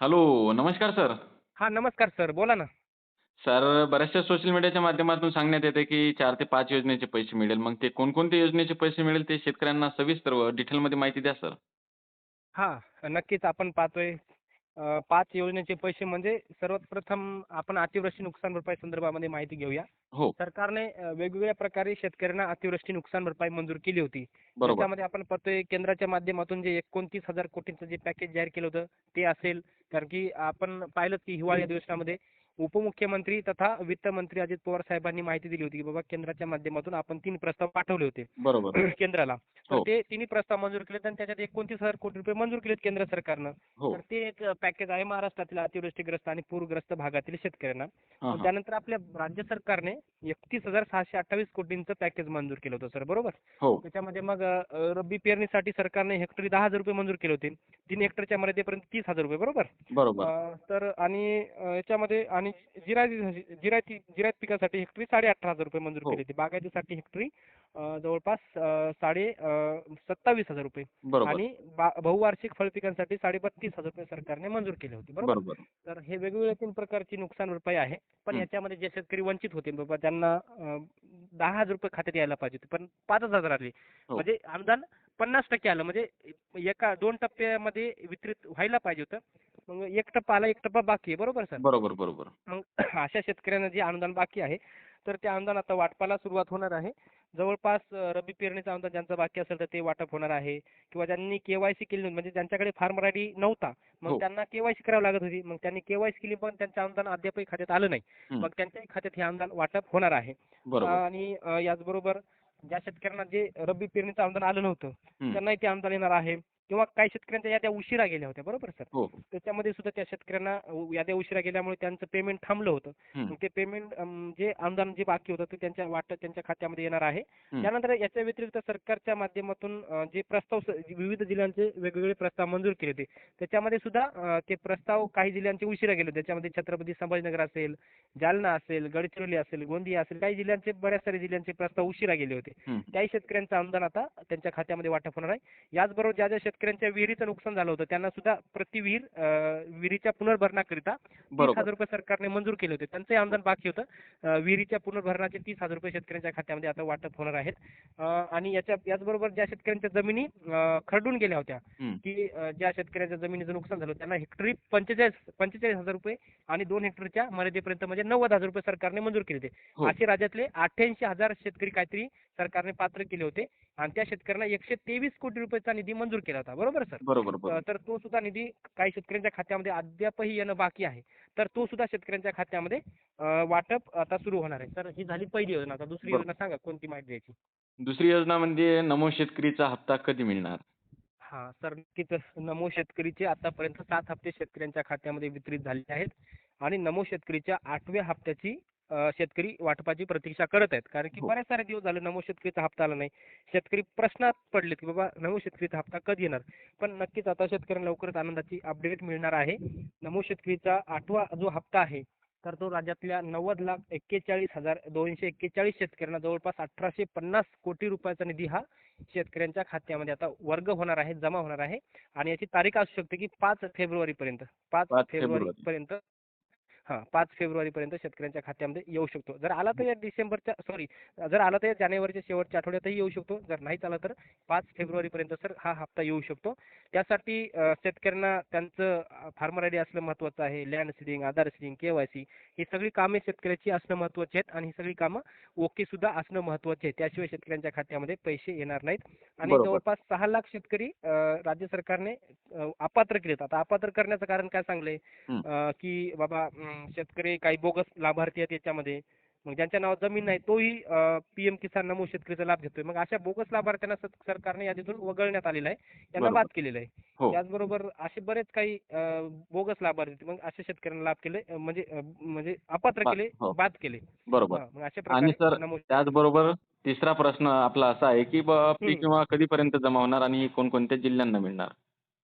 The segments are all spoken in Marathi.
हॅलो नमस्कार सर. हां नमस्कार सर बोला ना. सर बऱ्याचशा सोशल मीडियाच्या माध्यमातून सांगण्यात येते की चार ते पाच योजनेचे पैसे मिळेल. मग ते कोणकोणत्या योजनेचे पैसे मिळेल ते शेतकऱ्यांना सविस्तर व डिटेलमध्ये माहिती द्या सर. हां नक्कीच आपण पाहतोय. पाच योजनेचे पैसे म्हणजे सर्वात प्रथम आपण अतिवृष्टी नुकसान भरपाई संदर्भामध्ये माहिती घेऊया. हो. सरकारने अं, वेगवेगळ्या प्रकारे शेतकऱ्यांना अतिवृष्टी नुकसान भरपाई मंजूर केली होती. बरोबर. त्याच्यामध्ये आपण पाहतोय केंद्राच्या माध्यमातून जे एकोणतीस हजार कोटींचं जे पॅकेज जाहीर केलं होतं ते असेल. कारण की आपण पाहिलं की हिवाळी अधिवेशनामध्ये उपमुख्यमंत्री तथा वित्तमंत्री अजित पवार साहेबांनी माहिती दिली होती की बाबा केंद्राच्या माध्यमातून आपण तीन प्रस्ताव पाठवले होते. बरोबर. केंद्राला. तर हो. ते तिन्ही प्रस्ताव मंजूर केलेत आणि त्याच्यात एकोणतीस हजार कोटी रुपये मंजूर केलेत केंद्र सरकारनं. हो. तर ते एक पॅकेज आहे महाराष्ट्रातील अतिवृष्टीग्रस्त आणि पूरग्रस्त भागातील शेतकऱ्यांना. त्यानंतर आपल्या राज्य सरकारने एकतीस हजार सहाशे अठ्ठावीस कोटींचं पॅकेज मंजूर केलं होतं सर. बरोबर? हो. त्याच्यामध्ये मग रब्बी पेरणीसाठी सरकारने हेक्टरी दहा हजार रुपये मंजूर केले होते. तीन हेक्टरच्या मर्यादेपर्यंत तीस हजार रुपये बरोबर? तर आणि याच्यामध्ये आणि जिरायती जिरायती जिरायत पिकासाठी हेक्टरी साडे अठरा हजार रुपये मंजूर हो. केले होते. बागायतीसाठी हेक्टरी जवळपास साडे सत्तावीस हजार रुपये. आणि बहुवार्षिक फळ पिकांसाठी साडे बत्तीस हजार रुपये सरकारने मंजूर केले होते. बरोबर? तर हे वेगवेगळ्या तीन प्रकारची नुकसान भरपाई आहे. पण. याच्यामध्ये जे शेतकरी वंचित होते बाबा त्यांना दहा हजार रुपये खात्यात यायला पाहिजे होते. पण पाच हजार आले. हो. म्हणजे अनुदान पन्नास टक्के आलं. म्हणजे एका दोन टप्प्यामध्ये वितरित व्हायला पाहिजे होतं. मग एक टप्पा आला एक टप्पा बाकी आहे बरोबर सर? बरोबर बरोबर. मग अशा शेतकऱ्यांना जे अनुदान बाकी आहे तर ते अनुदान आता वाटपाला सुरुवात होणार आहे. जवळपास अ, रब्बी पेरणीचं अनुदान ज्यांचं बाकी असेल तर ते वाटप होणार आहे. किंवा ज्यांनी केवायसी केली नव्हती म्हणजे ज्यांच्याकडे फार्मर आय डी नव्हता मग हो. त्यांना केवायसी करावी लागत होती. मग त्यांनी केवायसी केली पण त्यांचं अनुदान अद्यापही खात्यात आलं नाही. मग त्यांच्याही खात्यात हे अनुदान वाटप होणार आहे. आणि याचबरोबर ज्या शेतकऱ्यांना जे रब्बी पेरणीचं अनुदान आलं नव्हतं. त्यांनाही ते अनुदान येणार आहे. किंवा काही शेतकऱ्यांच्या याद्या उशिरा गेल्या होत्या बरोबर सर? हो. त्याच्यामध्ये सुद्धा त्या शेतकऱ्यांना याद्या उशिरा गेल्यामुळे त्यांचं पेमेंट थांबलं होतं. ते पेमेंट जे अनुदान जे बाकी होतं ते त्यांच्या वाटत त्यांच्या खात्यामध्ये येणार आहे. त्यानंतर याच्या व्यतिरिक्त सरकारच्या माध्यमातून जे प्रस्ताव विविध जिल्ह्यांचे वेगवेगळे प्रस्ताव मंजूर केले होते. त्याच्यामध्ये सुद्धा ते प्रस्ताव काही जिल्ह्यांचे उशिरा गेले होते. त्याच्यामध्ये छत्रपती संभाजीनगर असेल जालना असेल गडचिरोली असेल गोंदिया असेल काही जिल्ह्यांचे बऱ्याच सारे जिल्ह्यांचे प्रस्ताव उशिरा गेले होते. त्याही शेतकऱ्यांचं अनुदान आता त्यांच्या खात्यामध्ये वाटप होणार आहे. याचबरोबर ज्या ज्या शेतकऱ्यांच्या विहिरीचं नुकसान झालं होतं. त्यांना सुद्धा प्रति विहीर विहिरीच्या पुनर्भरणाकरिता तीस हजार रुपये सरकारने मंजूर केले होते. त्यांचंही अनुदान बाकी होतं. विहिरीच्या पुनर्भरणाचे तीस हजार रुपये शेतकऱ्यांच्या खात्यामध्ये आता वाटप होणार आहेत. आणि याच्या याचबरोबर ज्या शेतकऱ्यांच्या जमिनी खरडून गेल्या होत्या. की ज्या शेतकऱ्यांच्या जमिनीचं नुकसान झालं त्यांना हेक्टरी पंचेचाळीस पंचेचाळीस हजार रुपये आणि दोन हेक्टरच्या मर्यादेपर्यंत म्हणजे नव्वद हजार रुपये सरकारने मंजूर केले होते. हो. असे राज्यातले अठ्ठ्याऐंशी हजार शेतकरी काहीतरी सरकारने पात्र केले होते. आणि त्या शेतकऱ्यांना एकशे तेवीस कोटी रुपयाचा निधी मंजूर केला होता. बरोबर सर? बरोबर तर तो सुद्धा निधी काही शेतकऱ्यांच्या खात्यामध्ये अद्यापही येणं बाकी आहे. तर तो सुद्धा शेतकऱ्यांच्या खात्यामध्ये वाटप आता सुरू होणार आहे. तर ही झाली पहिली योजना. आता दुसरी. योजना सांगा कोणती माहिती द्यायची? दुसरी योजना म्हणजे नमो शेतकरीचा हप्ता कधी मिळणार? हा सर नक्कीच. नमो शेतकरीचे आतापर्यंत सात हप्ते शेतकऱ्यांच्या खात्यामध्ये वितरित झाले आहेत. आणि नमो शेतकरीच्या आठव्या हप्त्याची शेतकरी वाटपाची प्रतीक्षा करत आहेत. कारण की हो. बऱ्याच सारे दिवस झाले नमो शेतकरीचा हप्ता आला नाही. शेतकरी प्रश्नात पडलेत की बाबा नमो शेतकरीचा हप्ता कधी येणार? पण नक्कीच आता शेतकऱ्यांना लवकरच आनंदाची अपडेट मिळणार आहे. नमो शेतकरीचा आठवा जो हप्ता आहे तर तो राज्यातल्या नव्वद लाख एक्केचाळीस हजार दोनशे एक्केचाळीस शेतकऱ्यांना जवळपास अठराशे पन्नास कोटी रुपयाचा निधी हा शेतकऱ्यांच्या खात्यामध्ये आता वर्ग होणार आहे जमा होणार आहे. आणि याची तारीख असू शकते की पाच फेब्रुवारीपर्यंत. पाच पाच फेब्रुवारीपर्यंत हां पाच फेब्रुवारीपर्यंत शेतकऱ्यांच्या खात्यामध्ये येऊ शकतो. जर आला तर या डिसेंबरच्या सॉरी जर आला तर या जानेवारीच्या शेवटच्या आठवड्यातही येऊ शकतो. जर नाहीच आला तर पाच फेब्रुवारीपर्यंत सर हा हप्ता येऊ शकतो. त्यासाठी शेतकऱ्यांना त्यांचं फार्मर आय डी असणं महत्त्वाचं आहे. Land seeding Aadhaar seeding K Y C ही सगळी कामे शेतकऱ्याची असणं महत्त्वाची आहेत आणि ही सगळी कामं ओके सुद्धा असणं महत्त्वाचे आहे त्याशिवाय शेतकऱ्यांच्या खात्यामध्ये पैसे येणार नाहीत. आणि. जवळपास सहा लाख शेतकरी राज्य सरकारने अपात्र केलेत. आता अपात्र करण्याचं कारण काय सांगलंय. अ, की बाबा शेतकरी काही बोगस लाभार्थी आहेत याच्यामध्ये मग ज्यांच्या नावात जमीन नाही तोही पीएम किसान नमो शेतकरीचा लाभ घेतोय मग अशा बोगस लाभार्थ्यांना सरकारने यादीतून वगळण्यात आलेलं आहे त्यांना. बाद केलेलं आहे हो त्याचबरोबर असे बरेच काही बोगस लाभार्थी. मग अशा शेतकऱ्यांना लाभ केले म्हणजे म्हणजे अपात्र केले हो. बाद केले बरोबर मग अशा प्रकारे त्याचबरोबर तिसरा प्रश्न आपला असा आहे की पीक. विमा कधीपर्यंत जमा होणार आणि कोणकोणत्या जिल्ह्यांना मिळणार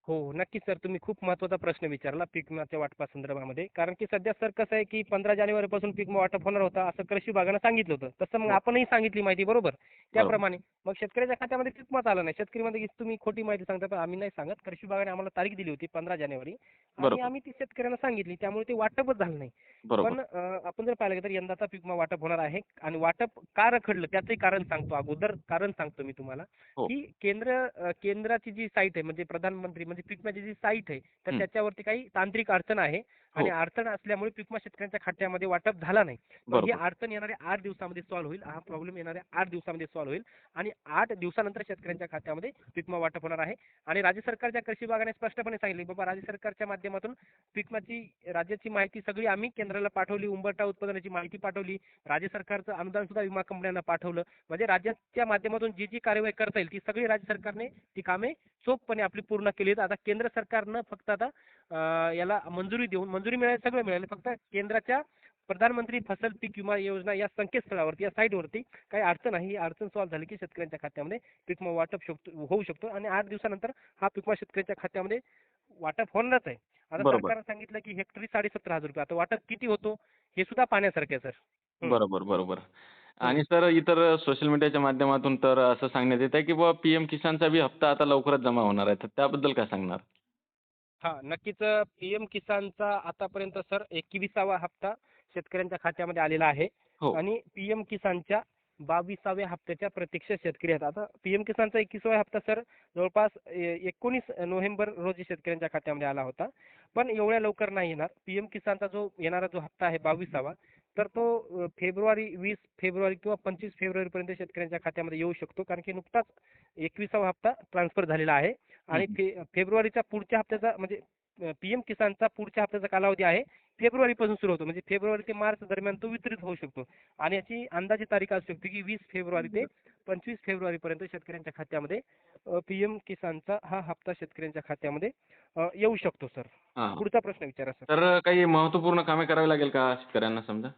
हो नक्कीच सर. तुम्ही खूप महत्त्वाचा प्रश्न विचारला पीक विम्याच्या वाटपा संदर्भामध्ये. कारण की सध्या सर कसं आहे की पंधरा जानेवारीपासून पीक विमा वाटप होणार होता असं कृषी विभागानं सांगितलं होतं. तसं मग हो. आपणही सांगितली माहिती बरोबर? त्याप्रमाणे. मग शेतकऱ्याच्या खात्यामध्ये पीक विमाच आला नाही. शेतकरी मध्ये तुम्ही खोटी माहिती सांगता पण आम्ही नाही सांगत. कृषी विभागाने आम्हाला तारीख दिली होती पंधरा जानेवारी. आणि. आम्ही ती शेतकऱ्यांना सांगितली. त्यामुळे ते वाटपच झालं नाही. पण आपण जर पाहिलं तर यंदाचा पीक वाटप होणार आहे. आणि वाटप का रखडलं त्याचंही कारण सांगतो. अगोदर कारण सांगतो मी तुम्हाला हो. की केंद्र केंद्राची जी साईट आहे म्हणजे प्रधानमंत्री म्हणजे पीक विम्याची जी साईट आहे तर त्याच्यावरती काही तांत्रिक अडचण आहे. आणि हो. अडचण असल्यामुळे पीक विमा शेतकऱ्यांच्या खात्यामध्ये वाटप झाला नाही. ही अडचण येणाऱ्या आठ दिवसामध्ये सॉल्व्ह होईल. हा प्रॉब्लेम येणाऱ्या आठ दिवसामध्ये सॉल्व्ह होईल. आणि आठ दिवसानंतर शेतकऱ्यांच्या खात्यामध्ये पीक विमा वाटप होणार आहे. आणि राज्य सरकारच्या कृषी विभागाने स्पष्टपणे सांगितले बाबा राज्य सरकारच्या माध्यमातून पीक विम्याची राज्याची माहिती सगळी आम्ही केंद्राला पाठवली उंबरठा उत्पादनाची माहिती पाठवली राज्य सरकारचं अनुदान सुद्धा विमा कंपन्यांना पाठवलं. म्हणजे राज्याच्या माध्यमातून जी जी कार्यवाही करता येईल ती सगळी राज्य सरकारने ती कामे चोखपणे आपली पूर्ण केली आहेत. आता केंद्र सरकारनं फक्त आता याला मंजुरी देऊन मंजुरी मिळाली सगळं मिळालं. फक्त केंद्राच्या प्रधानमंत्री फसल पीक विमा योजना या संकेतस्थळावरती या साईटवरती काही अडचण आहे. ही अडचण सॉल्व्ह झाली की शेतकऱ्यांच्या खात्यामध्ये पीक विमा वाटप शकतो होऊ शकतो. आणि आठ दिवसानंतर हा पीक विमा शेतकऱ्यांच्या खात्यामध्ये वाटप होणारच आहे. आता. सरकारनं सांगितलं की हेक्टरी साडेसत्तर हजार रुपये. आता वाटप किती होतो हे सुद्धा पाहण्यासारखं आहे सर. बरोबर बरोबर. आणि सर इतर सोशल मीडियाच्या माध्यमातून तर असं सांगण्यात येत आहे की बाबा पीएम किसानचा बी हप्ता आता लवकरच जमा होणार आहे. तर त्याबद्दल काय सांगणार? हा नक्कीच पीएम किसानचा आतापर्यंत सर एकविसावा हप्ता शेतकऱ्यांच्या खात्यामध्ये आलेला आहे हो. आणि पीएम किसानच्या बावीसाव्या हप्त्याच्या प्रतीक्षा शेतकरी आहेत. आता पीएम किसानचा एकविसावा हप्ता सर जवळपास ए- एकोणीस नोव्हेंबर रोजी शेतकऱ्यांच्या खात्यामध्ये आला होता. पण एवढ्या लवकर नाही येणार. पीएम किसानचा जो येणारा जो हप्ता आहे बावीसावा तर तो अ, फेब्रुवारी वीस फेब्रुवारी किंवा पंचवीस फेब्रुवारीपर्यंत शेतकऱ्यांच्या खात्यामध्ये येऊ शकतो. कारण की नुकताच एकविसावा हप्ता ट्रान्सफर झालेला आहे. आणि हम्म. फे फेब्रुवारीच्या पुढच्या हप्त्याचा म्हणजे पीएम किसानचा पुढच्या हप्त्याचा कालावधी आहे फेब्रुवारीपासून सुरू होतो. म्हणजे फेब्रुवारी ते मार्च दरम्यान तो वितरित होऊ शकतो. आणि याची अंदाजे तारीख असू शकते की वीस फेब्रुवारी ते पंचवीस फेब्रुवारीपर्यंत शेतकऱ्यांच्या खात्यामध्ये पीएम किसानचा हा हप्ता शेतकऱ्यांच्या खात्यामध्ये येऊ शकतो सर. पुढचा प्रश्न विचारा सर. तर काही महत्त्वपूर्ण कामे करावी लागेल का शेतकऱ्यांना समजा?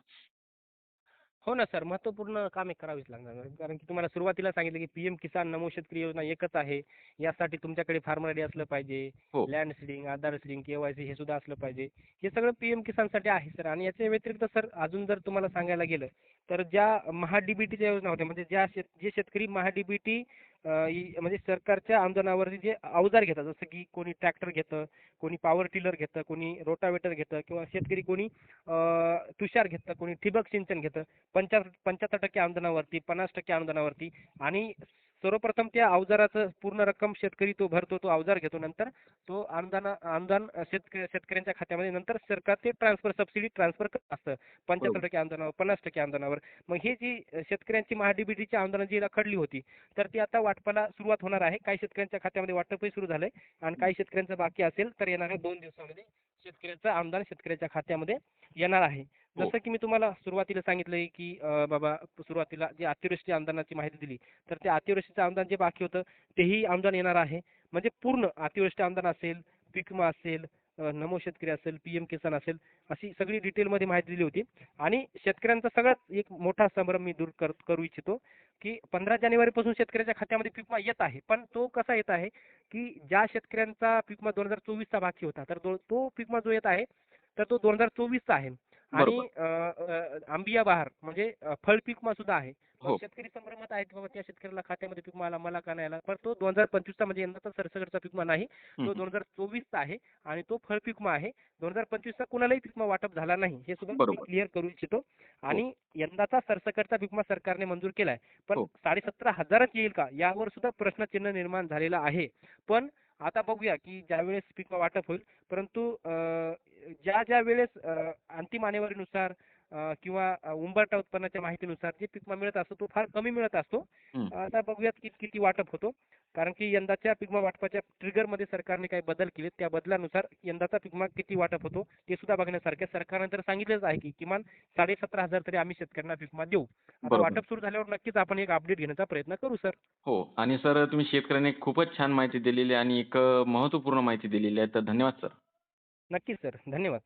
हो ना सर महत्त्वपूर्ण कामे करावीच लागणार. कारण की तुम्हाला सुरुवातीला सांगितलं की पीएम किसान नमो शेतकरी योजना एकच आहे. यासाठी तुमच्याकडे फार्मर आयडी असलं पाहिजे हो. Land seeding Aadhaar seeding KYC हे सुद्धा असलं पाहिजे. हे सगळं पीएम किसानसाठी आहे सर. आणि याच्या व्यतिरिक्त सर अजून जर तुम्हाला सांगायला गेलं तर ज्या महाडीबीटीच्या योजना होत्या म्हणजे ज्या शेत जे शेतकरी महाडीबीटी म्हणजे सरकारच्या आमदनावरती जे अवजार घेतात जसं की कोणी ट्रॅक्टर घेतं कोणी पॉवर टिलर घेतं कोणी रोटावेटर घेतं किंवा शेतकरी कोणी अं, तुषार घेतं कोणी ठिबक सिंचन घेतं पंचा पंच्याहत्तर टक्के आमदनावरती पन्नास टक्के आमदनावरती आणि सर्वप्रथम त्या अवजाराचं पूर्ण रक्कम शेतकरी तो भरतो तो अवजार घेतो नंतर तो अनुदान अनुदान शेतक शेतकऱ्यांच्या खात्यामध्ये नंतर सरकार ते ट्रान्सफर सबसिडी ट्रान्सफर करत असतं. पंच्याहत्तर टक्के अनुदानावर पन्नास टक्के अनुदानावर. मग हे जी शेतकऱ्यांची महाडीबीटीची अनुदानं जी रखडली होती तर ती आता वाटपाला सुरुवात होणार आहे. काही शेतकऱ्यांच्या खात्यामध्ये वाटपही सुरू झालंय आणि काही शेतकऱ्यांचं बाकी असेल तर येणाऱ्या दोन दिवसामध्ये शेतकऱ्याचं अनुदान शेतकऱ्याच्या खात्यामध्ये येणार आहे. हो. जसं की मी तुम्हाला सुरुवातीला सांगितलंय की बाबा सुरुवातीला जे अतिवृष्टी अनुदानाची माहिती दिली तर ते अतिवृष्टीचं अनुदान जे बाकी होतं तेही अनुदान येणार आहे. म्हणजे पूर्ण अतिवृष्टी अनुदान असेल पिकमा असेल नमो शेतकरी असेल पीएम किसान असेल अशी सगळी डिटेलमध्ये माहिती दिली होती. आणि शेतकऱ्यांचा सगळ्यात एक मोठा संभ्रम मी दूर कर करू इच्छितो की पंधरा जानेवारीपासून शेतकऱ्याच्या खात्यामध्ये पिकमा येत आहे. पण तो कसा येत आहे की ज्या शेतकऱ्यांचा पिकमा दोन हजार चोवीसचा बाकी होता तर तो- पिकमा जो येत आहे तर तो दोन हजार चोवीसचा आहे. आणि आंबिया बहार म्हणजे फळ पीक सुद्धा आहे. हो. शेतकरी संभ्रमात आहेत की बाबा त्या शेतकऱ्याला खात्यामध्ये पीक विमा आला मला का नाही आला? पण तो दोन हजार पंचवीसचा म्हणजे यंदाचा सरसकटचा पीक नाही. तो. दोन हजार चोवीसचा आहे आणि तो फळ पीक आहे. दोन हजार पंचवीसचा कुणालाही पीक वाटप झाला नाही. हे सुद्धा. क्लिअर करू इच्छितो. आणि यंदाचा सरसकटचा पीक सरकारने मंजूर केलाय. पण हो. साडेसतरा हजारच येईल का? यावर सुद्धा प्रश्नचिन्ह निर्माण झालेला आहे. पण आता बघूया की ज्यावेळेस पीक वाटप होईल परंतु ज्या ज्या वेळेस अंतिम आणेवारीनुसार किंवा अं, उंबरठा उत्पन्नाच्या माहितीनुसार जे पीक मिळत असतो तो फार कमी मिळत असतो. आता बघूयात की किती वाटप होतो. कारण की यंदाच्या पीक विमा वाटपाच्या ट्रिगरमध्ये सरकारने काही बदल केले त्या बदलानुसार यंदाचा पीक विमा किती वाटप होतो ते सुद्धा बघण्यासारखे. सरकारने तर सांगितलेच आहे की किमान साडेसतरा हजार तरी आम्ही शेतकऱ्यांना पीक विमा देऊ. आता. वाटप सुरू झाल्यावर नक्कीच आपण एक अपडेट घेण्याचा प्रयत्न करू सर. हो. आणि सर तुम्ही शेतकऱ्यांना खूपच छान माहिती दिलेली आहे आणि एक अ, महत्त्वपूर्ण माहिती दिलेली आहे. तर धन्यवाद सर. नक्की सर. धन्यवाद.